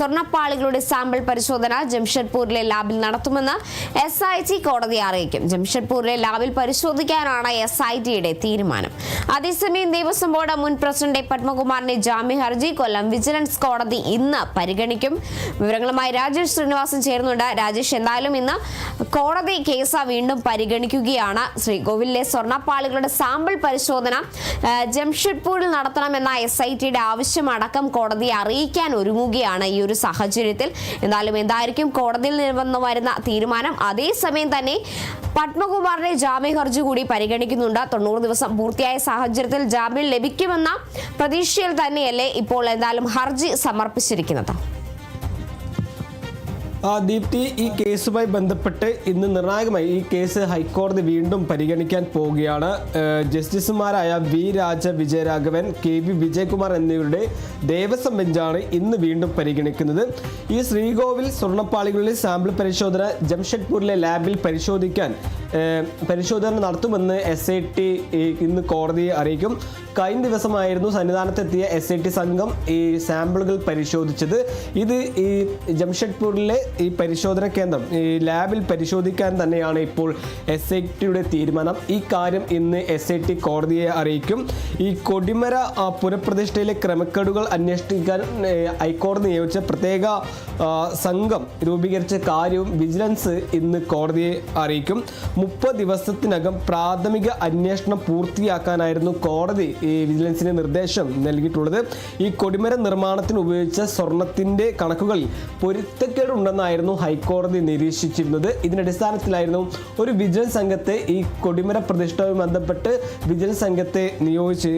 സ്വർണപ്പാളികളുടെ sample പരിശോധന ജംഷഡ്പൂരിലെ ലാബിൽ നടത്തുമെന്ന് എസ് ഐ ടി കോടതി അറിയിക്കും. ജംഷഡ്പൂരിലെ ലാബിൽ പരിശോധിക്കാനാണ് എസ് ഐ ടിയുടെ തീരുമാനം. അതേസമയം ദേവസ്വം ബോർഡ് മുൻ പ്രസിഡന്റ് പത്മകുമാറിന്റെ ജാമ്യ ഹർജി കൊല്ലം വിജിലൻസ് കോടതി ഇന്ന് പരിഗണിക്കും. വിവരങ്ങളുമായി രാജേഷ് ശ്രീനിവാസൻ ചേരുന്നുണ്ട്. രാജേഷ് എന്തായാലും ഇന്ന് കോടതി കേസ് വീണ്ടും പരിഗണിക്കുകയാണ്. ശ്രീകോവിലിലെ സ്വർണപ്പാളികളുടെ സാമ്പിൾ പരിശോധന ജംഷഡ്പൂരിൽ നടത്തണമെന്ന എസ് ഐ ടിയുടെ ആവശ്യമടക്കം കോടതിയെ അറിയിക്കാൻ ഒരുങ്ങുകയാണ് ഈ ഒരു സാഹചര്യത്തിൽ. എന്തായാലും എന്തായിരിക്കും കോടതിയിൽ നിന്ന് വരുന്ന തീരുമാനം? അതേസമയം തന്നെ പത്മകുമാറിന്റെ ജാമ്യ ഹർജി കൂടി പരിഗണിക്കുന്നുണ്ട്. തൊണ്ണൂറ് ദിവസം പൂർത്തിയായ സാഹചര്യത്തിൽ ജാമ്യം ലഭിക്കുമെന്ന പ്രതീക്ഷയിൽ തന്നെയല്ലേ ഇപ്പോൾ എന്തായാലും ഹർജി സമർപ്പിച്ചിരിക്കുന്നത്? ദീപ്തി ഈ കേസുമായി ബന്ധപ്പെട്ട് ഇന്ന് നിർണായകമായി ഈ കേസ് ഹൈക്കോടതി വീണ്ടും പരിഗണിക്കാൻ പോവുകയാണ്. ജസ്റ്റിസുമാരായ V Raja Vijayaraghavan K V Vijayakumar എന്നിവരുടെ ദേവസ്വം ബെഞ്ചാണ് ഇന്ന് വീണ്ടും പരിഗണിക്കുന്നത്. ഈ ശ്രീകോവിൽ സ്വർണപ്പാളികളിലെ സാമ്പിൾ പരിശോധന ജംഷഡ്പൂരിലെ ലാബിൽ പരിശോധിക്കാൻ പരിശോധന നടത്തുമെന്ന് എസ് ഐ ടി ഇന്ന് കോടതിയെ അറിയിക്കും. കഴിഞ്ഞ ദിവസമായിരുന്നു സന്നിധാനത്തെത്തിയ എസ് ഐ ടി സംഘം ഈ സാമ്പിളുകൾ പരിശോധിച്ചത്. ഇത് ഈ ജംഷഡ്പൂരിലെ ഈ പരിശോധന കേന്ദ്രം ഈ ലാബിൽ പരിശോധിക്കാൻ തന്നെയാണ് ഇപ്പോൾ എസ് ഐ ടിയുടെ തീരുമാനം. ഈ കാര്യം ഇന്ന് എസ് ഐ ടി കോടതിയെ അറിയിക്കും. ഈ കൊടിമര പുനഃപ്രതിഷ്ഠയിലെ ക്രമക്കേടുകൾ അന്വേഷിക്കാൻ ഹൈക്കോടതി നിയോഗിച്ച പ്രത്യേക സംഘം രൂപീകരിച്ച കാര്യവും വിജിലൻസ് ഇന്ന് കോടതിയെ അറിയിക്കും. മുപ്പത് ദിവസത്തിനകം പ്രാഥമിക അന്വേഷണം പൂർത്തിയാക്കാനായിരുന്നു കോടതി ഈ വിജിലൻസിന് നിർദ്ദേശം നൽകിയിട്ടുള്ളത്. ഈ കൊടിമര നിർമ്മാണത്തിന് ഉപയോഗിച്ച സ്വർണത്തിന്റെ കണക്കുകളിൽ പൊരുത്തക്കേടുണ്ടെന്നായിരുന്നു ഹൈക്കോടതി നിരീക്ഷിച്ചിരുന്നത്. ഇതിന്റെ അടിസ്ഥാനത്തിലായിരുന്നു ഒരു വിജിലൻസ് സംഘത്തെ ഈ കൊടിമര പ്രതിഷ്ഠയുമായി ബന്ധപ്പെട്ട് വിജിലൻസ് സംഘത്തെ നിയോഗിച്ച്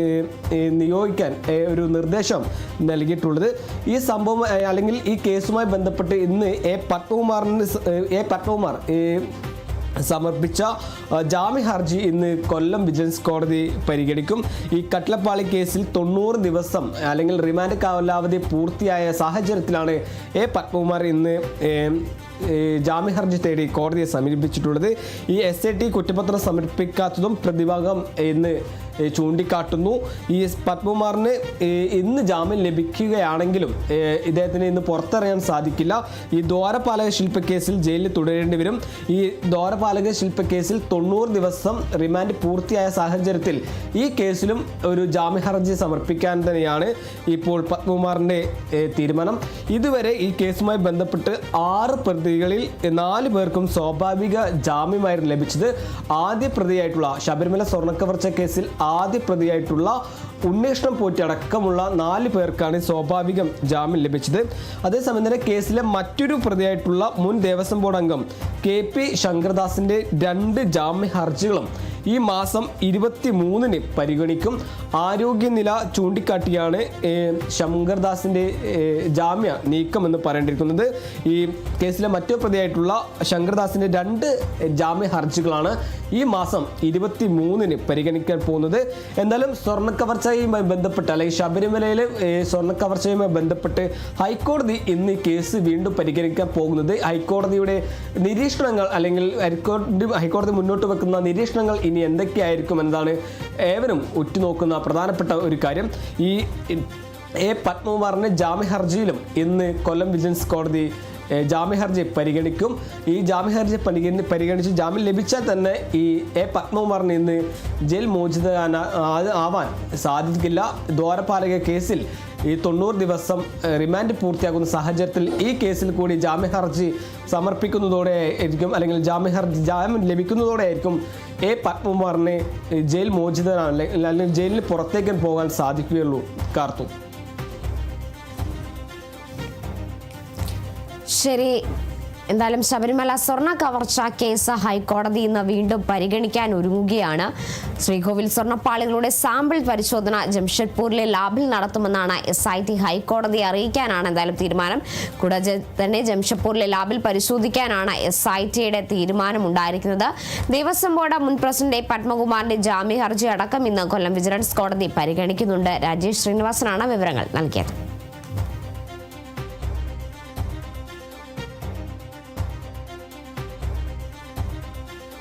നിയോഗിക്കാൻ ഒരു നിർദ്ദേശം നൽകിയിട്ടുള്ളത്. ഈ സംഭവം അല്ലെങ്കിൽ ഈ കേസുമായി ബന്ധപ്പെട്ട് ഇന്ന് എ പത്മകുമാറിന് എ പത്മകുമാർ സമർപ്പിച്ച ജാമ്യ ഹർജി ഇന്ന് കൊല്ലം വിജിലൻസ് കോടതി പരിഗണിക്കും. ഈ കട്ലപ്പാളി കേസിൽ തൊണ്ണൂറ് ദിവസം അല്ലെങ്കിൽ റിമാൻഡ് കാലാവധി പൂർത്തിയായ സാഹചര്യത്തിലാണ് എ പത്മകുമാർ ഇന്ന് ഏം, ഏ, ജാമ്യ ഹർജി തേടി കോടതിയെ സമീപിച്ചിട്ടുള്ളത് ഈ എസ് ഐ ടി കുറ്റപത്രം സമർപ്പിക്കാത്തതും പ്രതിഭാഗം എന്ന് ചൂണ്ടിക്കാട്ടുന്നു. ഈ പത്മകുമാറിന് ഇന്ന് ജാമ്യം ലഭിക്കുകയാണെങ്കിലും ഇദ്ദേഹത്തിന് ഇന്ന് പുറത്തിറങ്ങാൻ സാധിക്കില്ല. ഈ ദ്വാരപാലക ശില്പക്കേസിൽ ജയിലിൽ തുടരേണ്ടി വരും. ഈ ദ്വാരപാലക ശില്പക്കേസിൽ തൊണ്ണൂറ് ദിവസം റിമാൻഡ് പൂർത്തിയായ സാഹചര്യത്തിൽ ഈ കേസിലും ഒരു ജാമ്യ ഹർജി സമർപ്പിക്കാൻ തന്നെയാണ് ഇപ്പോൾ പത്മകുമാറിന്റെ തീരുമാനം. ഇതുവരെ ഈ കേസുമായി ബന്ധപ്പെട്ട് ആറ് പ്രതികളിൽ നാല് പേർക്കും സ്വാഭാവിക ജാമ്യമായിരുന്നു ലഭിച്ചത്. ആദ്യ പ്രതിയായിട്ടുള്ള ശബരിമല സ്വർണക്കവർച്ച കേസിൽ ആദ്യ പ്രതിയായിട്ടുള്ള ഉന്മേഷണം പോറ്റി അടക്കമുള്ള നാല് പേർക്കാണ് സ്വാഭാവികം ജാമ്യം ലഭിച്ചത്. അതേസമയം തന്നെ കേസിലെ മറ്റൊരു പ്രതിയായിട്ടുള്ള മുൻ ദേവസ്വം ബോർഡ് അംഗം കെ പി ശങ്കർദാസിന്റെ രണ്ട് ജാമ്യ ഹർജികളും ഈ മാസം ഇരുപത്തി മൂന്നിന് പരിഗണിക്കും. ആരോഗ്യനില ചൂണ്ടിക്കാട്ടിയാണ് ശങ്കർദാസിന്റെ ജാമ്യ നീക്കമെന്ന് പറയേണ്ടിയിരിക്കുന്നത്. ഈ കേസിലെ മറ്റു പ്രതിയായിട്ടുള്ള ശങ്കർദാസിന്റെ രണ്ട് ജാമ്യ ഹർജികളാണ് ഈ മാസം ഇരുപത്തി മൂന്നിന് പരിഗണിക്കാൻ പോകുന്നത്. എന്നാലും സ്വർണക്കവർച്ചയുമായി ബന്ധപ്പെട്ട് അല്ലെങ്കിൽ ശബരിമലയിലെ സ്വർണ കവർച്ചയുമായി ബന്ധപ്പെട്ട് ഹൈക്കോടതി ഇന്ന് ഈ കേസ് വീണ്ടും പരിഗണിക്കാൻ പോകുന്നത്. ഹൈക്കോടതിയുടെ നിരീക്ഷണങ്ങൾ അല്ലെങ്കിൽ ഹൈക്കോടതി ഹൈക്കോടതി മുന്നോട്ട് വെക്കുന്ന നിരീക്ഷണങ്ങൾ ഇനി എന്തൊക്കെയായിരിക്കും എന്നതാണ് ഏവരും ഉറ്റുനോക്കുന്ന പ്രധാനപ്പെട്ട ഒരു കാര്യം. ഈ എ പത്മകുമാറിന്റെ ജാമ്യ ഹർജിയിലും ഇന്ന് കൊല്ലം വിജിലൻസ് കോടതി ഏ, ജാമ്യ ഹർജി പരിഗണിക്കും. ഈ ജാമ്യ ഹർജി പരിഗണി പരിഗണിച്ച് ജാമ്യം ലഭിച്ചാൽ തന്നെ ഈ എ പത്മകുമാറിന് ഇന്ന് ജയിൽ മോചിതന ആവാൻ സാധിക്കില്ല. ദ്വാരപാലക കേസിൽ ഈ തൊണ്ണൂറ് ദിവസം റിമാൻഡ് പൂർത്തിയാക്കുന്ന സാഹചര്യത്തിൽ ഈ കേസിൽ കൂടി ജാമ്യ ഹർജി സമർപ്പിക്കുന്നതോടെ ആയിരിക്കും അല്ലെങ്കിൽ ജാമ്യ ഹർജി ജാമ്യം ലഭിക്കുന്നതോടെ ആയിരിക്കും എ പത്മകുമാറിന് ജയിൽ മോചിതനാണ് അല്ലെങ്കിൽ ജയിലിന് പുറത്തേക്കും പോകാൻ സാധിക്കുകയുള്ളൂ കാർത്തു. ശരി. എന്തായാലും ശബരിമല സ്വർണ കവർച്ച കേസ് ഹൈക്കോടതി ഇന്ന് വീണ്ടും പരിഗണിക്കാൻ ഒരുങ്ങുകയാണ്. ശ്രീകോവിൽ സ്വർണപ്പാളികളുടെ സാമ്പിൾ പരിശോധന ജംഷഡ്പൂരിലെ ലാബിൽ നടത്തുമെന്നാണ് എസ് ഐ ടി ഹൈക്കോടതിയെ അറിയിക്കാനാണ് എന്തായാലും തീരുമാനം. കൂടാതെ തന്നെ ജംഷഡ്പൂരിലെ ലാബിൽ പരിശോധിക്കാനാണ് എസ് ഐ ടിയുടെ തീരുമാനമുണ്ടായിരിക്കുന്നത്. ദേവസ്വം ബോർഡ് മുൻ പ്രസിഡന്റ്. പത്മകുമാറിന്റെ ജാമ്യ ഹർജി അടക്കം ഇന്ന് കൊല്ലം വിജിലൻസ് കോടതി പരിഗണിക്കുന്നുണ്ട്. രാജേഷ് ശ്രീനിവാസനാണ് വിവരങ്ങൾ നൽകിയത്.